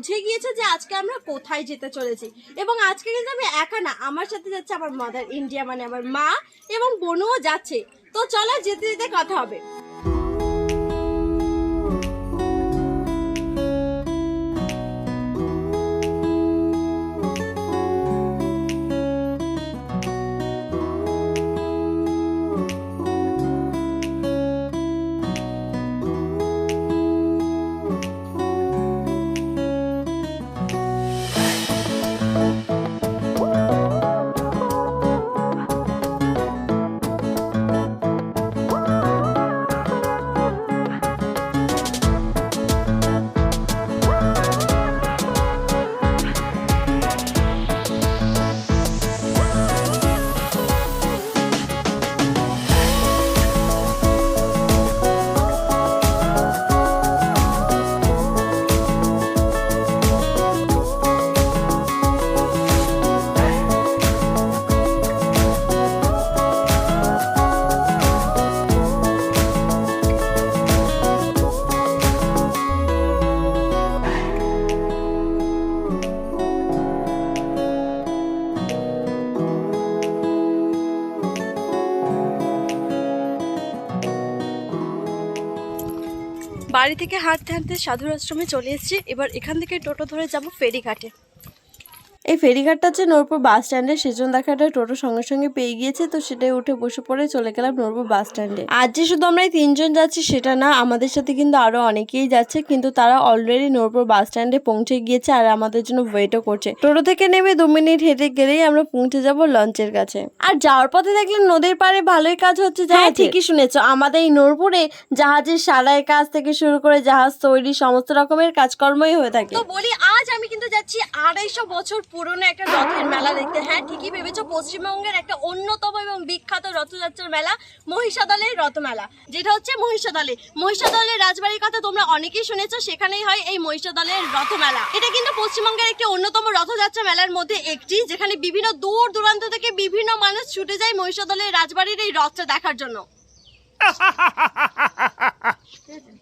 বুঝে গিয়েছে যে আজকে আমরা কোথায় যেতে চলেছি। এবং আজকে কিন্তু আমি একা না, আমার সাথে যাচ্ছে আমার মাদার ইন্ডিয়া মানে আমার মা এবং বোনও যাচ্ছে। তো চলো যেতে যেতে কথা হবে। থেকে হাঁটতে হাঁটতে সাধুর আশ্রমে চলে এসেছি। এবার এখান থেকে টোটো ধরে যাব ফেরিঘাটে। এই ফেরিঘাটটা হচ্ছে নূরপুর বাস স্ট্যান্ডে সেজন দেখাটা টোটো সঙ্গে সঙ্গে পেয়ে গিয়েছে তো সেটাই উঠে বসে পড়ে চলে গেলাম নূরপুর বাস স্ট্যান্ডে আজ যে শুধু আমরা এই তিনজন যাচ্ছি সেটা না আমাদের সাথে কিন্তু আরও অনেকেই যাচ্ছে কিন্তু তারা অলরেডি নূরপুর বাস স্ট্যান্ডে পৌঁছে গিয়েছে আর আমাদের জন্য ওয়েটও করছে। টোটো থেকে নেমে দু মিনিট হেঁটে গেলেই আমরা পৌঁছে যাব লঞ্চের কাছে। আর যাওয়ার পথে দেখলাম নদীর পাড়ে ভালোই কাজ হচ্ছে হ্যাঁ ঠিকই শুনেছো। আমাদের এই নূরপুরে জাহাজের সারাই কাজ থেকে শুরু করে জাহাজ তৈরি সমস্ত রকমের কাজকর্মই হয়ে থাকে। তো বলি আজ আমি কিন্তু যাচ্ছি আড়াইশো বছর পুরনো একটা রথের মেলা দেখতে। হ্যাঁ ঠিকই ভেবেছো, পশ্চিমবঙ্গের একটা অন্যতম এবং বিখ্যাত রথযাত্রার মেলা মহিষাদলের রথমেলা, যেটা হচ্ছে মহিষাদলে। মহিষাদলের রাজবাড়ির কথা তোমরা অনেকেই শুনেছো, সেখানেই হয় এই মহিষাদলের রথমেলা। এটা কিন্তু পশ্চিমবঙ্গের একটি অন্যতম রথযাত্রা মেলার মধ্যে একটি, যেখানে বিভিন্ন দূর দূরান্ত থেকে বিভিন্ন মানুষ ছুটে যায় মহিষাদলের রাজবাড়ির এই রথটা দেখার জন্য।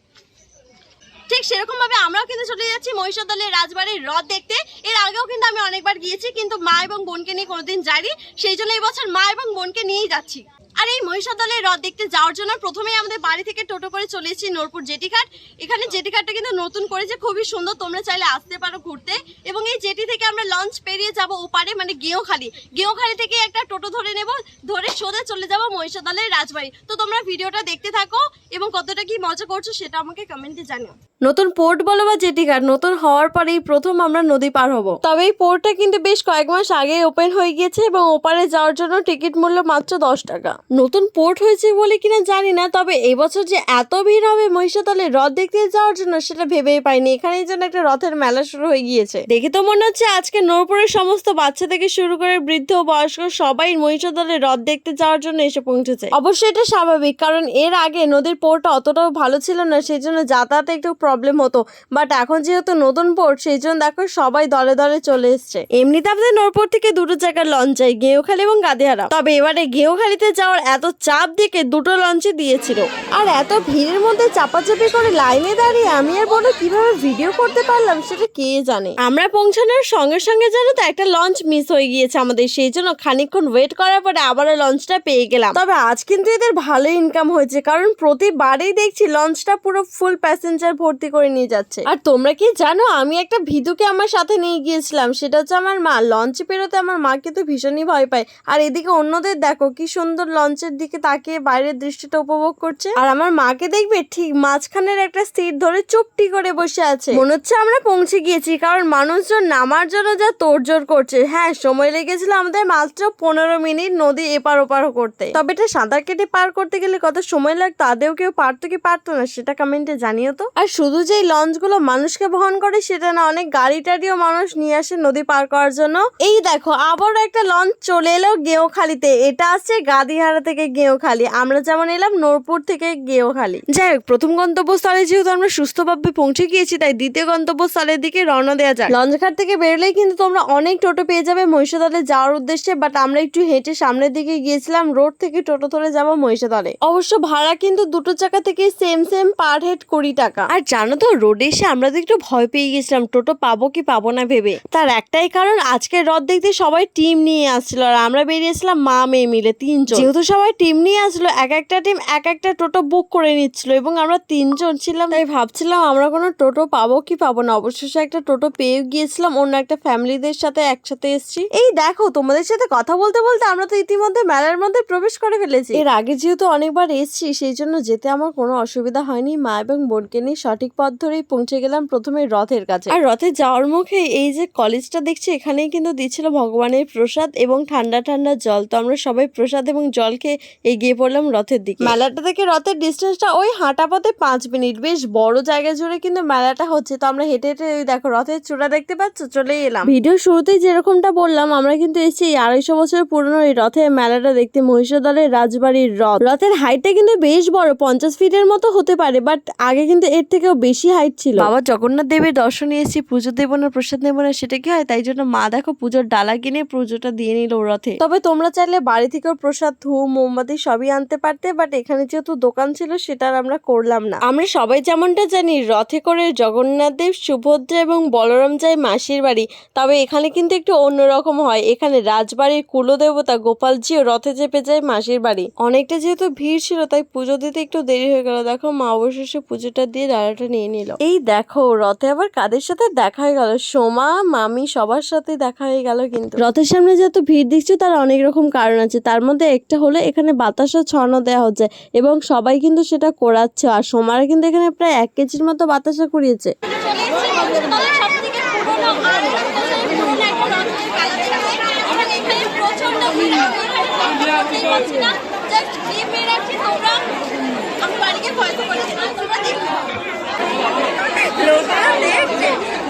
ঠিক সেরকম ভাবে আমরাও কিন্তু চলে যাচ্ছি মহিষাদলের রাজবাড়ির রথ দেখতে। এর আগেও কিন্তু আমি অনেকবার গিয়েছি, কিন্তু মা এবং বোনকে নিয়ে কোনোদিন যাইনি। সেই জন্য এবছর বছর মা এবং বোনকে নিয়েই যাচ্ছি। আর এই মহিষাদলের রথ দেখতে যাওয়ার জন্য প্রথমেই আমাদের বাড়ি থেকে টোটো করে চলে এসেছি নোরপুর জেটিঘাট। এখানে জেটিঘাটটা কিন্তু নতুন করেছে, খুবই সুন্দর। তোমরা চাইলে আসতে পারো ঘুরতে। এবং এই জেটি থেকে আমরা লঞ্চ পেরিয়ে যাব ওপারে মানে গেঁওখালি। গেঁওখালি থেকে একটা টোটো ধরে নেব, ধরে সোজা চলে যাব মহিষাদলের রাজবাড়ি। তো তোমরা ভিডিওটা দেখতে থাকো এবং কতটা কি মজা করছ সেটা আমাকে কমেন্টে জানিও। নতুন পোর্ট বলো বা জেটিঘাট, নতুন হওয়ার পরেই প্রথম আমরা নদী পার হব। তবে এই পোর্টটা কিন্তু বেশ কয়েক মাস আগে ওপেন হয়ে গিয়েছে এবং ওপারে যাওয়ার জন্য টিকিট মূল্য মাত্র দশ টাকা। নতুন পোর্ট হয়েছে বলে কিনা জানি না, তবে এবছর যে এত ভিড় হবে মহিষাদলে রথ দেখতে যাওয়ার জন্য সেটা ভেবেই পাইনি। এখানেই যেন একটা রথের মেলা শুরু হয়ে গিয়েছে। দেখে তো মনে হচ্ছে আজকে নৌপুরের সমস্ত বাচ্চা থেকে শুরু করে বৃদ্ধ, বয়স্ক সবাই মহিষাদলে রথ দেখতে যাওয়ার জন্য এসে পৌঁছেছে। অবশ্যই এটা স্বাভাবিক, কারণ এর আগে নদীর পোর্টটা অতটাও ভালো ছিল না, সেই জন্য যাতায়াতে একটু প্রবলেম হতো। বাট এখন যেহেতু নতুন পোর্ট সেই জন্য দেখো সবাই দলে দলে চলে এসছে। এমনিতে আমাদের নরপুর থেকে দুটো জায়গার লঞ্চ যায়, গেঁওখালি এবং গাদিহারা তবে এবারে গেঁওখালিতে যাওয়ার এত চাপ দেখে দুটো লঞ্চই দিয়েছিল। আর এত ভিড়ের মধ্যে চাপাচাপি করে লাইনে দাঁড়িয়ে আমি আর বলো কীভাবে ভিডিও করতে পারলাম সেটা কে জানে? আমরা পৌঁছানোর সঙ্গে সঙ্গে জানো তো একটা লঞ্চ মিস হয়ে গিয়েছে আমাদের, সেই জন্য খানিকক্ষণ ওয়েট করার পরে আবারও লঞ্চটা পেয়ে গেলাম। তবে আজ কিন্তু এদের ভালো ইনকাম হয়েছে, কারণ প্রতিবারেই দেখছি লঞ্চটা পুরো ফুল প্যাসেঞ্জার ভর্তি করে নিয়ে যাচ্ছে। আর তোমরা কি জানো, আমি একটা ভিদুকে আমার সাথে নিয়ে গিয়েছিলাম, সেটা হচ্ছে আমার মা। লঞ্চে পেরোতে আমার মা কিন্তু ভীষণই ভয় পায়। আর এদিকে অন্যদের দেখো, কি সুন্দর লঞ্চের দিকে তাকিয়ে বাইরের দৃশ্যটা উপভোগ করছে। আর আমার মাকে দেখবে ঠিক মাঝখানের একটা সিট ধরে চুপটি করে বসে আছে। মনে হচ্ছে আমরা পৌঁছে গিয়েছি, কারণ মানুষজন নামার জন্য যা তোড়জোড় করছে। হ্যাঁ সময় লেগেছিল আমাদের মাত্র পনেরো মিনিট নদী এপার ওপার করতে। তবে এটা সাঁতার কেটে পার করতে গেলে কত সময় লাগতো? আদেও কেউ পারতো কি পারতো না, সেটা কমেন্টে জানিও তো। আর শুধু যে লঞ্চগুলো মানুষকে বহন করে, সেটা না, অনেক গাড়ি টাড়িও মানুষ নিয়ে আসে নদী পার করার জন্য। এই দেখো, আবারও একটা লঞ্চ চলে এলো গেঁওখালিতে এটা আসছে গাদিহারা কলাপাড়া থেকে গেঁওখালি আমরা যেমন এলাম, নোরপুর থেকে গেঁওখালি যাই হোক, প্রথম গন্তব্যস্থলে যেহেতু আমরা সুস্থভাবে পৌঁছে গিয়েছি, তাই দ্বিতীয় গন্তব্যস্থলের দিকে রওনা দেওয়া যায় লঞ্চঘাট থেকে বেরোলেই কিন্তু তোমরা অনেক টোটো পেয়ে যাবে মহিষাদলে যাওয়ার উদ্দেশ্যে বাট আমরা একটু হেঁটে সামনের দিকে গিয়েছিলাম, রোড থেকে টোটো ধরে যাব মহিষাদলে। অবশ্য ভাড়া কিন্তু দুটো চাকা থেকে সেম সেম পার হেড কুড়ি টাকা। আর জানো তো, রোডে এসে আমরা তো একটু ভয় পেয়ে গেছিলাম টোটো পাবো কি পাবো না ভেবে। তার একটাই কারণ, আজকের রথ দেখতে সবাই টিম নিয়ে আসছিল, আর আমরা বেরিয়েছিলাম মা, মেয়ে মিলে তিনজন। যেহেতু সবাই টিম নিয়ে আসলো, এক একটা টিম এক একটা টোটো বুক করে নিচ্ছিল এবং আমরা তিনজন ছিলাম। তাই ভাবছিলাম আমরা কোনো টোটো পাবো কি পাবো না? অবশেষে একটা টোটো পেয়ে গিয়েছিলাম, অন্য একটা ফ্যামিলিদের সাথে একসাথে এসেছি। এই দেখো, তোমাদের সাথে কথা বলতে বলতে আমরা তো ইতিমধ্যে মেলার মধ্যে প্রবেশ করে ফেলেছি। এর আগে যেহেতু অনেকবার এসেছি, সেই জন্য যেতে আমার কোনো অসুবিধা হয়নি। মা এবং বোনকে নিয়ে সঠিক পথ ধরেই পৌঁছে গেলাম প্রথমে রথের কাছে। আর রথে যাওয়ার মুখে এই যে কলেজটা দেখছি, এখানেই কিন্তু দিচ্ছিল ভগবানের প্রসাদ এবং ঠান্ডা ঠান্ডা জল। তো আমরা সবাই প্রসাদ এবং জল খেয়ে এগিয়ে পড়লাম রথের দিকে। মেলাটা থেকে রথের ডিস্টেন্সটা ওই হাঁটা পথে পাঁচ মিনিট। বেশ বড় জায়গা জুড়ে কিন্তু মেলাটা হচ্ছে। তো আমরা হেঁটে হেঁটে ওই দেখো রথের চূড়া দেখতে পাচ্ছ? চলে এলাম। ভিডিও শুরুতেই যেরকমটা বললাম আমরা কিন্তু এসেছি এই আড়াইশো বছর পুরনো এই রথের মেলাটা দেখতে মহিষাদলের রাজবাড়ির রথ। রথের হাইটটা কিন্তু বেশ বড় পঞ্চাশ ফিটের মতো হতে পারে বাট আগে কিন্তু এর থেকেও বেশি হাইট ছিল। বাবা জগন্নাথ দেবের দর্শনে এসেছি পুজো দেবো না প্রসাদ নেব না সেটা কি হয়? তাই জন্য মা দেখো পুজোর ডালা কিনে পুজোটা দিয়ে নিল রথে। তবে তোমরা চাইলে বাড়ি থেকেও প্রসাদ ধূপ মোমবাতি সবই আনতে পারতে বাট এখানে যেহেতু দোকান ছিল, সেটা আমরা করলাম না। আমরা সবাই যেমনটা জানি, রথে করে জগন্নাথ দেব, সুভদ্রা এবং বলরাম যায় মাসির বাড়ি। তবে এখানে কিন্তু একটু অন্যরকম হয়। এখানে রাজবাড়ির কুলদেবতা গোপালজিও রথে চেপে যায় মাসির বাড়ি। অনেকটা যেহেতু ভিড় ছিল, তাই পুজো দিতে একটু দেরি হয়ে গেল। দেখো, মা অবশেষে পুজোটা দিয়ে ডালাটা নিয়ে নিল। এই দেখো, রথে আবার কাদের সাথে দেখা হয়ে গেল? সোমা, মামি সবার সাথে দেখা হয়ে গেল কিন্তু। রথের সামনে যেহেতু ভিড় দেখছ, তার অনেক রকম কারণ আছে। তার মধ্যে একটা হলো এখানে বাতাসা ছড়ানো দেওয়া হচ্ছে এবং সবাই কিন্তু সেটা করাচ্ছে। আর সোমারা কিন্তু এখানে প্রায় এক কেজির মতো বাতাসা কুড়িয়েছে।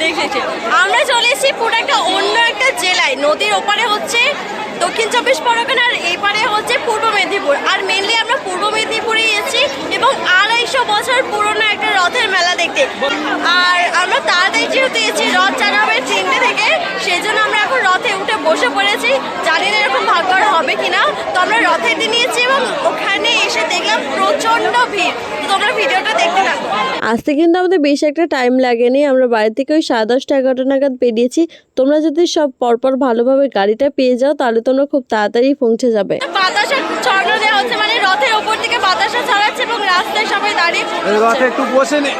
দেখেছে আমরা চলে এসেছি পুরো একটা অন্য একটা জেলায়। নদীর ওপারে হচ্ছে দক্ষিণ চব্বিশ পরগনার, এই পারে হচ্ছে পূর্ব মেদিনীপুর। আর মেনলি আমরা পূর্ব মেদিনীপুরে এসেছি এবং আড়াইশো বছর পুরনো একটা রথের মেলা দেখতে। আর আমরা তাড়াতাড়ি যেহেতু এসেছি রথ চালা হবে তিনটে থেকে সেই জন্য আমরা এখন রথে উঠে পড়েছি জানি না এরকম ভাগ্যর হবে কিনা। তো আমরা রথে দিয়ে নিয়েছি এবং ওখানে এসে দেখলাম প্রচণ্ড ভিড়। তোমরা ভিডিওটা দেখতে থাকো। আসতে কিন্তু আমাদের বেশ একটা টাইম লাগেনি। আমরা বাড়ি থেকে ওই সাড়ে দশটা এগারোটা নাগাদ বেরিয়েছি। তোমরা যদি সব পরপর ভালোভাবে গাড়িটা পেয়ে যাও তাহলে তোমরা খুব তাড়াতাড়ি পৌঁছে যাবে। বাতাসা ছড়ানো দেওয়া হচ্ছে মানে রথের ওপর থেকে বাতাসা ছড়াচ্ছে এবং রাস্তায় সবাই দাঁড়িয়ে রথে একটু বসে নে।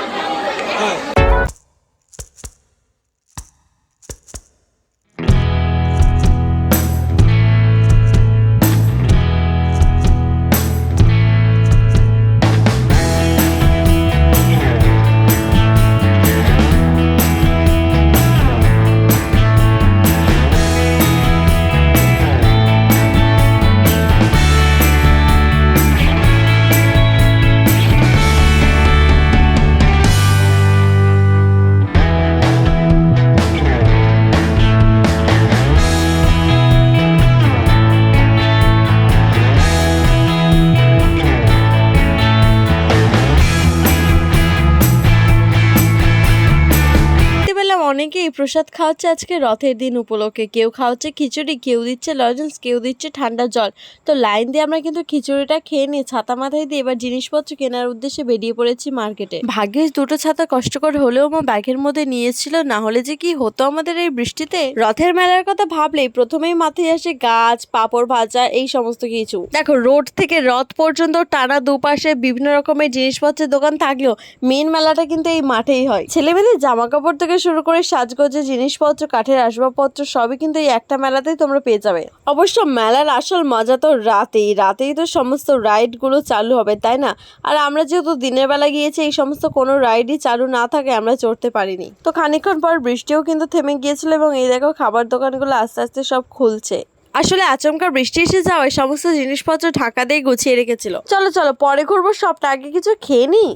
খাওয়াচ্ছে আজকে, রথের দিন উপলক্ষে। কেউ খাওয়াচ্ছে খিচুড়ি, কেউ দিচ্ছে লজেন্স, কেউ দিচ্ছে ঠান্ডা জল। তো লাইন দিয়ে আমরা কিন্তু খিচুড়িটা খেয়ে নিয়ে ছাতা মাথায় দিয়ে এবার জিনিসপত্র কেনার উদ্দেশ্যে বেরিয়ে পড়েছি মার্কেটে। ভাগ্যিস দুটো ছাতা কষ্টকর হলেও মা ব্যাগের মধ্যে নিয়েছিল, না হলে যে কি হতো আমাদের এই বৃষ্টিতে? রথের মেলার কথা ভাবলেই প্রথমেই মাথায় আসে গাছ, পাপড় ভাজা, এই সমস্ত কিছু। দেখো, রোড থেকে রথ পর্যন্ত টানা দুপাশে বিভিন্ন রকমের জিনিসপত্রের দোকান থাকলেও মেন মেলাটা কিন্তু এই মাঠেই হয়। ছেলেমেয়েদের জামা কাপড় থেকে শুরু করে সাজগোজের জিনিসপত্র, কাঠের আসবাবপত্র সবই কিন্তু এই একটা মেলাতেই তোমরা পেয়ে যাবে। অবশ্য মেলার আসল মজা তো রাতেই রাতেই তো সমস্ত রাইডগুলো চালু হবে, তাই না? আর আমরা যেহেতু দিনের বেলা গিয়েছি, এই সমস্ত কোনো রাইডই চালু না থাকে, আমরা চড়তে পারিনি। তো খানিকক্ষণ পর বৃষ্টিও কিন্তু থেমে গিয়েছিল এবং এই দেখো খাবার দোকানগুলো আস্তে আস্তে সব খুলছে। আসলে আচমকা বৃষ্টি এসে যাওয়ায় সমস্ত জিনিসপত্র ঢাকা দিয়ে গুছিয়ে রেখেছিল। চলো চলো, পরে ঘুরবো, সবটা আগে কিছু খেয়ে নি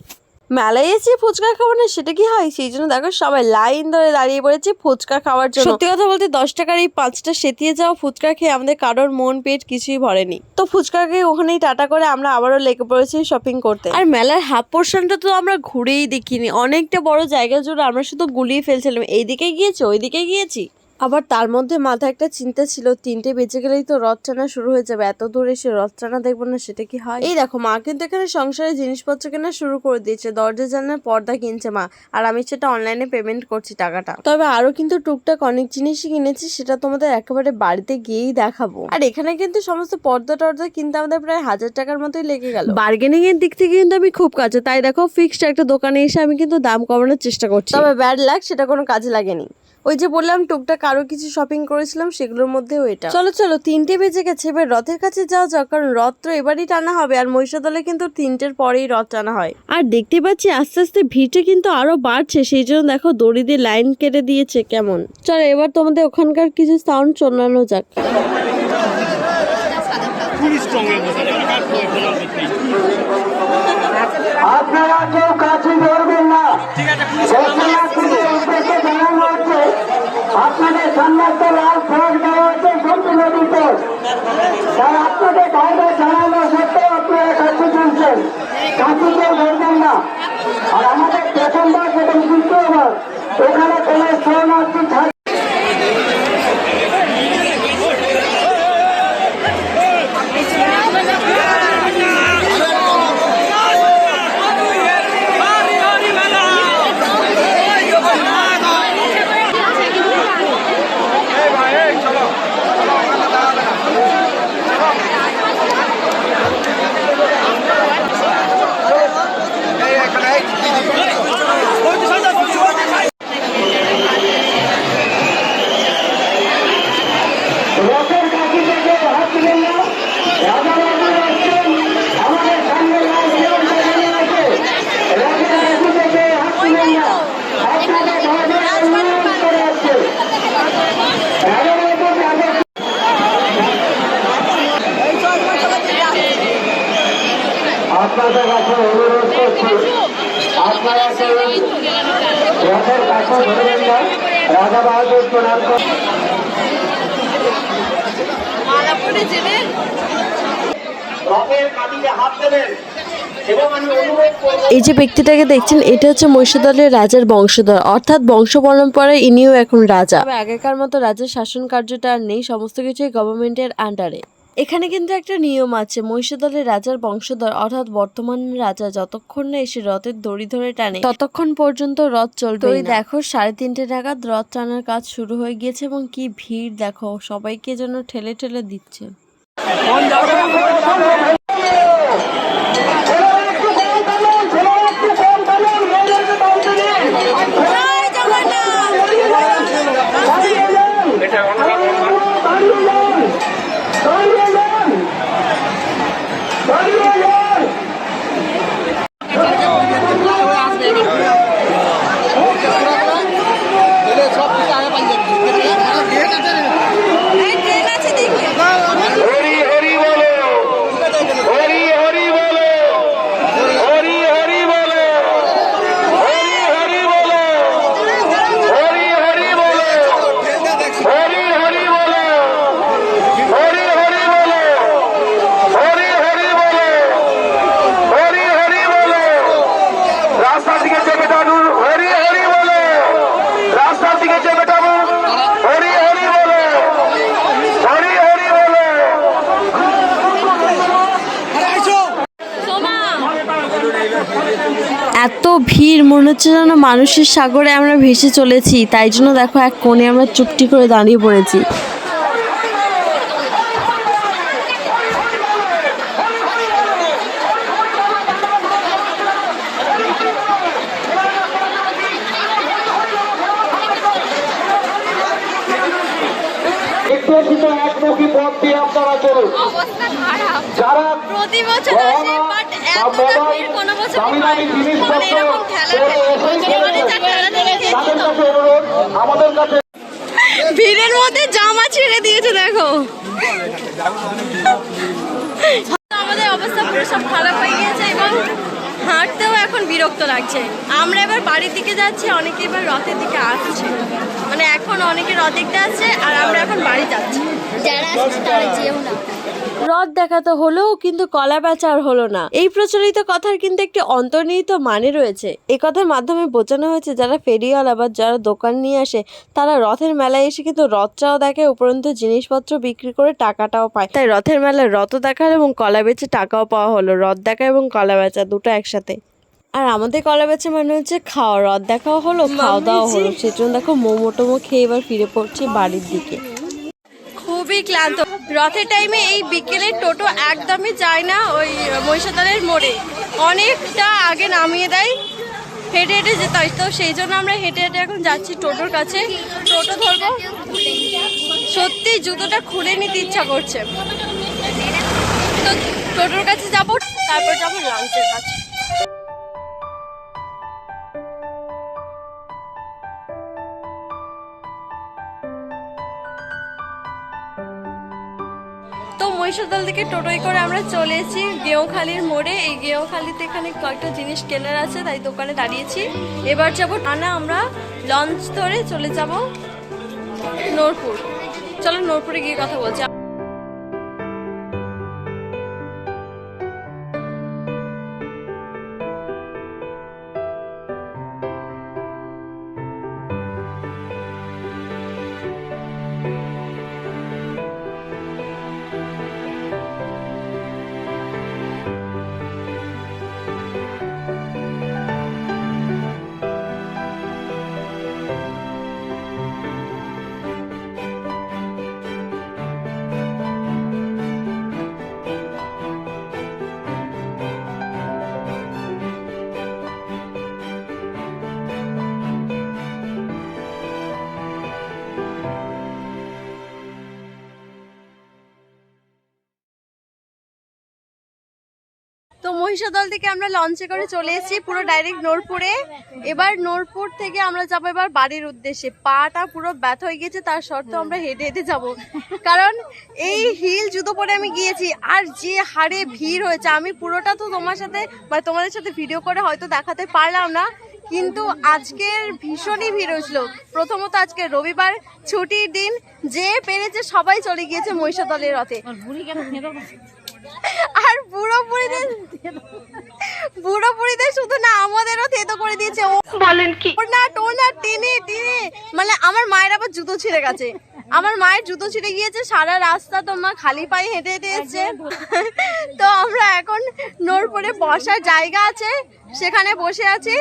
মেলায় এসে ফুচকা খাব না সেটা কি হয়? সেই জন্য দেখো সবাই লাইন ধরে দাঁড়িয়ে পড়েছে ফুচকা খাওয়ার জন্য। সত্যি কথা বলতে দশ টাকার এই পাঁচটা সেতিয়ে যাওয়া ফুচকা খেয়ে আমাদের কারোর মন পেট কিছুই ভরেনি। তো ফুচকাকে ওখানেই টাটা করে আমরা আবারও লেগে পড়েছি শপিং করতে। আর মেলার হাফ পোর্শনটা তো আমরা ঘুরেই দেখিনি। অনেকটা বড় জায়গা জুড়ে আমরা শুধু গুলিয়ে ফেলছিলাম। এইদিকে গিয়েছি? ওইদিকে গিয়েছি? আবার তার মধ্যে মাথায় একটা চিন্তা ছিল তিনটে বেজে গেলেই তো রথ টানা শুরু হয়ে যাবে এত দূরে এসে রথ টানা দেখব না সেটা কি হয়? এই দেখো মা কিন্তু এখানে সংসারের জিনিসপত্র কেনা শুরু করে দিয়েছে দরজা জানার পর্দা কিনছে মা আর আমি সেটা অনলাইনে পেমেন্ট করছি টাকাটা। তবে আরও কিন্তু টুকটাক অনেক জিনিসই কিনেছি সেটা তোমাদের একেবারে বাড়িতে গিয়েই দেখাবো। আর এখানে কিন্তু সমস্ত পর্দা টর্দা কিনতে আমাদের প্রায় হাজার টাকার মতোই লেগে গেল। বার্গেনিং এর দিক থেকে কিন্তু আমি খুব কাছে তাই দেখো ফিক্সড একটা দোকানে এসে আমি কিন্তু দাম কমানোর চেষ্টা করছি। তবে ব্যাড লাগ সেটা কোনো কাজে লাগেনি। ওই যে বললাম টুকটাক আরও কিছু শপিং করেছিলাম সেগুলোর মধ্যেও এটা। চলো চলো তিনটে বেজে গেছে এবার রথের কাছে যাওয়া যাক কারণ রথ তো এবারই টানা হবে আর মহিষাদলে কিন্তু তিনটের পরেই রথ টানা হয়। আর দেখতে পাচ্ছি আস্তে আস্তে ভিড়টা কিন্তু আরও বাড়ছে সেই জন্য দেখো দড়ি দিয়ে লাইন কেটে দিয়েছে কেমন। চলো এবার তোমাদের ওখানকার কিছু সাউন্ড শোনানো যাক। হয়ে আপনারা কেউ কাছে ধরবেন না। আপনাদের সামনে একটা লাল ফ্ল্যাগ দেওয়া হচ্ছে সম্পূর্ণ বিপদ তাই আপনাদের বাইরে জানানো সত্ত্বেও আপনারা কাছে চলছেন। কাছে কেউ ধরবেন না। আর আমাদের প্রথম বাস এবং দ্বিতীয় বাস কোনো শরণার্থী এই যে ব্যক্তিটাকে দেখছেন এটা হচ্ছে মহিষাদলের রাজার বংশধর। অর্থাৎ বংশ পরম্পরায় ইনিও এখন রাজা। আগেকার মতো রাজার শাসন কার্যটা আর নেই সমস্ত কিছুই গভর্নমেন্টের আন্ডারে এখানে কিন্তু একটা নিয়ম আছে মহিষাদলের রাজার বংশধর অর্থাৎ বর্তমান রাজা যতক্ষণ না এসে রথের দড়ি ধরে টানে ততক্ষণ পর্যন্ত রথ চলবে দেখো সাড়ে তিনটে নাগাদ রথ টানার কাজ শুরু হয়ে গিয়েছে এবং কি ভিড় দেখো সবাইকে যেন ঠেলে ঠেলে দিচ্ছে। মনে হচ্ছে যেন মানুষের সাগরে আমরা ভেসে চলেছি তাই জন্য দেখো এক কোণে আমরা চুপটি করে দাঁড়িয়ে পড়েছি। নির্দেশিত একমুখী পথ দিয়ে আপনারা চলুন। যারা প্রতি বছর আসে বাট এতটা ভিড় কোনো বছর দামি হয় দামি না। জিনিসপত্র মানে এরকম ঠেলা পরে এসেই এবারে যা চলেছে। ঠেলা ঠেলি তাদের খেয়েছিল। কাছে অনুরোধ আমাদের কাছে ভিড়ের মধ্যে জামা ছেড়ে দিয়েছে, দেখো। আমাদের অবস্থা পুরো সব খারাপ হয়ে গিয়েছে এবং হাঁটতেও এখন বিরক্ত লাগছে। আমরা এবার বাড়ির দিকে যাচ্ছি, অনেকে এবার রথের দিকে আসছে। মানে এখন অনেকে রথ দেখতে আসছে, আর আমরা এখন বাড়ি যাচ্ছি। যারা আসছে তারা যেও না। রথ দেখাতে হলেও কিন্তু কলা বেচা আর হলো না। এই প্রচলিত কথার কিন্তু একটি অন্তর্নিহিত মানে রয়েছে। এ কথার মাধ্যমে বোঝানো হয়েছে যারা ফেরিওয়ালা বা যারা দোকান নিয়ে আসে তারা রথের মেলায় এসে কিন্তু রথটাও দেখে উপরন্ত জিনিসপত্র বিক্রি করে টাকাটাও পায়। তাই রথের মেলায় রথ দেখার এবং কলা বেচে টাকাও পাওয়া হলো। রথ দেখা এবং কলা বেচা দুটো একসাথে। আর আমাদের কলা বেচা মানে হচ্ছে খাওয়া। রথ দেখাও হলো খাওয়া দাওয়া হলো। সেজন্য দেখো মোমো টোমো খেয়ে এবার ফিরে পড়ছে বাড়ির দিকে। খুবই ক্লান্ত। রথের টাইমে এই বিকেলের টোটো একদমই যায় না ওই মহিষাদলের মোড়ে। অনেকটা আগে নামিয়ে দেয়, হেঁটে হেঁটে যেতে হয়। তো সেই জন্য আমরা হেঁটে হেঁটে এখন যাচ্ছি টোটোর কাছে। টোটো ধরবো। সত্যি জুতোটা খুলে নিতে ইচ্ছা করছে। তো টোটোর কাছে যাব, তারপর যাব লাঞ্চের কাছে। মহিষাদল থেকে টোটোয় করে আমরা চলে এসেছি গেঁওখালির মোড়ে। এই গেঁওখালিতে এখানে কয়েকটা জিনিস কেনার আছে, তাই দোকানে দাঁড়িয়েছি। এবার যাব টানা, আমরা লঞ্চ ধরে চলে যাব নোরপুর। চলো নোরপুরে গিয়ে কথা বলছি। তো মহিষাদল থেকে আমরা লঞ্চে করে চলে এসেছি, পুরো ডাইরেক্ট নোরপুরে। এবার নোরপুর থেকে আমরা যাব এবার বাড়ির উদ্দেশ্যে। পাটা পুরো ব্যথা হয়ে গেছে তার সত্ত্বেও আমরা হেঁটে হেঁটে যাব। কারণ এই হিল জুতো পরে আমি গিয়েছি, আর যে হারে ভিড় হয়েছে, আমি পুরোটা তো তোমার সাথে মানে তোমাদের সাথে ভিডিও করে হয়তো দেখাতে পারলাম না, কিন্তু আজকের ভীষণই ভিড় হয়েছিল। প্রথমত আজকে রবিবার ছুটির দিন, যে পেরেছে সবাই চলে গিয়েছে মহিষাদলের রথে। আর বুড়ো বুড়িদের বুড়ো বুড়িদের শুধু না আমাদেরও থেতো করে দিয়েছে। ও বলেন কি? না টোনা টেনে টেনে। মানে আমার মায়ের আবার জুতো ছিঁড়ে গেছে। আমার মায়ের জুতো ছিঁড়ে গিয়েছে সারা রাস্তা তো মা খালি পায়ে হেঁটে হেঁটে এসছে। তো আমরা এখন নোরপুরে বসার জায়গা আছে সেখানে বসে আছি।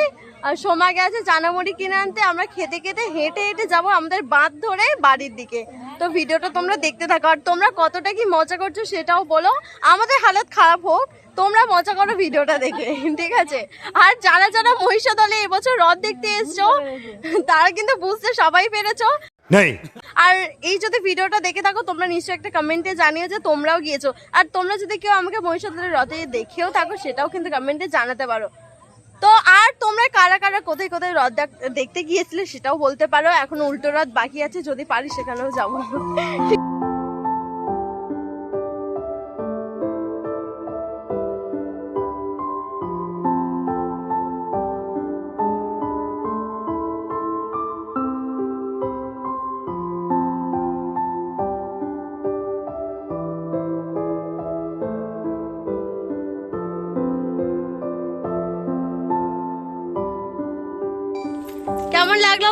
আর সময় গেছে চানামুড়ি কিনে আনতে। আমরা খেতে খেতে হেঁটে হেঁটে যাব আমাদের বাঁধ ধরে বাড়ির দিকে। তো ভিডিওটা তোমরা দেখতে থাকো। আর তোমরা কতটা কি মজা করছ সেটাও বলো। আমাদের হালত খারাপ হোক তোমরা মজা করো ভিডিওটা দেখে ঠিক আছে? আর যারা যারা মহিষা দলে এবছর রথ দেখতে এসছো তারা কিন্তু বুঝতে সবাই পেরেছ। আর এই যদি ভিডিওটা দেখে থাকো তোমরা নিশ্চয়ই একটা কমেন্টে জানিও যে তোমরাও গিয়েছো। আর তোমরা যদি কেউ আমাকে মহিষাদলের রথে দেখেও থাকো সেটাও কিন্তু কমেন্টে জানাতে পারো। তো আর তোমরা কারা কারা কোথায় কোথায় রথ দেখ- দেখতে গিয়েছিলে সেটাও বলতে পারো। এখন উল্টো রথ বাকি আছে, যদি পারি সেখানেও যাব।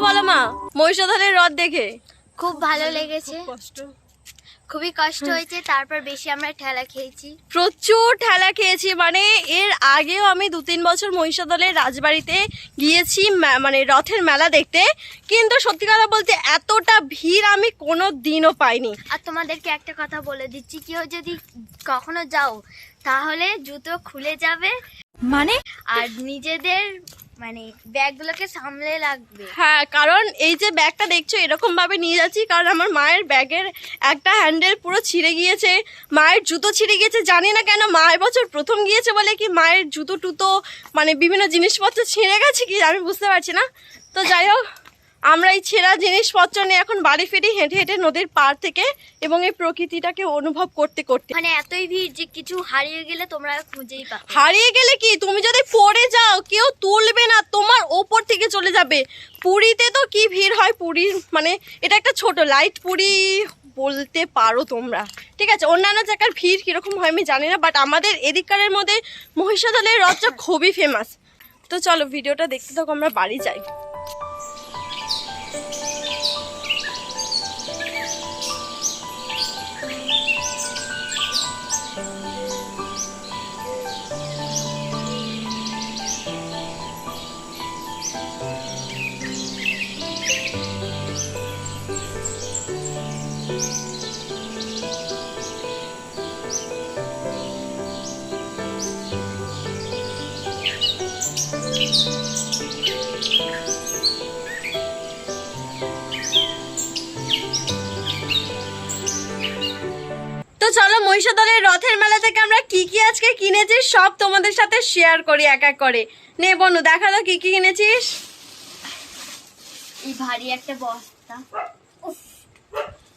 বলো মা মহিষাদলের রথ দেখে। খুব ভালো লেগেছে। খুবই কষ্ট হয়েছে তারপর বেশি আমরা ঠেলা খেয়েছি। প্রচুর ঠেলা খেয়েছি মানে এর আগেও আমি দু তিন বছর মহিষাদলের রাজবাড়িতে গিয়েছি মানে রথের মেলা দেখতে। কিন্তু সত্যি কথা বলতে এতটা ভিড় আমি কোনো দিনও পাইনি। আর তোমাদেরকে একটা কথা বলে দিচ্ছি কেউ যদি কখনো যাও তাহলে জুতো খুলে যাবে। মানে? আর নিজেদের মানে ব্যাগগুলোকে সামলে লাগবে। হ্যাঁ কারণ এই যে ব্যাগটা দেখছ, এরকম ভাবে নিয়ে যাচ্ছি, কারণ আমার মায়ের ব্যাগের একটা হ্যান্ডেল পুরো ছিঁড়ে গিয়েছে, মায়ের জুতো ছিঁড়ে গিয়েছে, জানি না কেন মা বছর প্রথম গিয়েছে বলে কি মায়ের জুতো টুতো মানে বিভিন্ন জিনিসপত্র ছিঁড়ে গেছে কি, আমি বুঝতে পারছি না। তো যাই হোক আমরা এই ছেঁড়া জিনিসপত্র নিয়ে এখন বাড়ি ফিরি হেঁটে হেঁটে নদীর পাড় থেকে এবং এই প্রকৃতিটাকে অনুভব করতে করতে। মানে এতই ভিড় যে কিছু হারিয়ে গেলে তোমরা খুঁজেই পাবে। হারিয়ে গেলে কি? তুমি যদি পড়ে যাও কেউ তুলবে না তোমার ওপর থেকে চলে যাবে। পুরীতে তো কি ভিড় হয়? পুরীর মানে এটা একটা ছোট লাইট পুরী বলতে পারো তোমরা। ঠিক আছে অন্যান্য জায়গার ভিড় কীরকম হয় আমি জানি না বাট আমাদের এদিককারের মধ্যে মহিষাদলের রথটা খুবই ফেমাস তো চলো ভিডিওটা দেখতে থাকো আমরা বাড়ি যাই। তো চলো মহিষাদলের রথের মেলা থেকে আমরা কি কি আজকে কিনেছি সব তোমাদের সাথে শেয়ার করি এক এক করে। নে বনু দেখা দাও কি কি কিনেছিস। এই ভারী একটা বস্তা।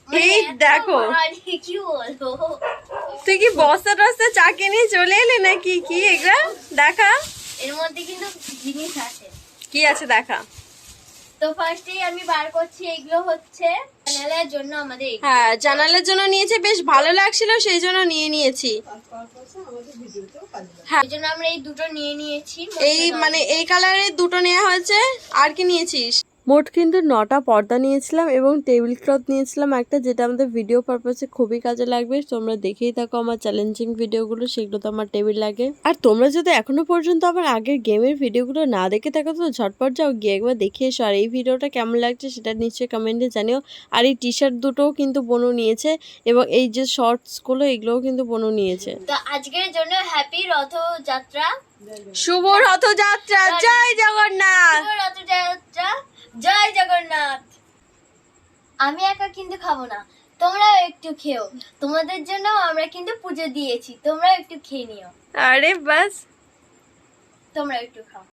এই মানে দেখো। কি বলব? তুই কি বস্তা টস্তা চাকে নিয়ে চলে এলি নাকি? কি এগুলা? দেখা। এর মধ্যে কিন্তু জিনিস আছে। কি আছে দেখা? তো ফার্স্টেই আমি বার করছি এগুলো হচ্ছে জানালার জন্য আমাদের হ্যাঁ জানালার জন্য নিয়েছে বেশ ভালো লাগছিল সেই জন্য নিয়ে নিয়েছি। এই জন্য আমরা এই দুটো নিয়ে নিয়েছি। এই মানে এই কালারের দুটো নেওয়া হয়েছে আর কি নিয়েছিস? মোট কিন্তু নটা পর্দা নিয়েছিলাম এবং টেবিল ক্লথ নিয়েছিলাম একটা যেটা আমাদের ভিডিও পারপাসে খুবই কাজে লাগবে। তোমরা দেখেই থাকো আমার চ্যালেঞ্জিং ভিডিওগুলো সেগুলো তো আমার টেবিল লাগে। আর তোমরা যদি এখনও পর্যন্ত আমার আগের গেমের ভিডিওগুলো না দেখে থাকো তো ঝটপট যাও গিয়ে একবার দেখে এসো। আর এই ভিডিওটা কেমন লাগছে সেটা নিশ্চয়ই কমেন্টে জানিও। আর এই টি শার্ট দুটোও কিন্তু বনু নিয়েছে এবং এই যে শর্টসগুলো এগুলোও কিন্তু বনু নিয়েছে। তো আজকের জন্য হ্যাপি রথযাত্রা। শুভ রথযাত্রা! জয় জগন্নাথ! শুভ রথযাত্রা। জয় জগন্নাথ। আমি একা কিন্তু খাব না তোমরাও একটু খেও। তোমাদের জন্য আমরা কিন্তু পুজো দিয়েছি তোমরাও একটু খেয়ে নিও। আরে বাস। তোমরা একটু খাও।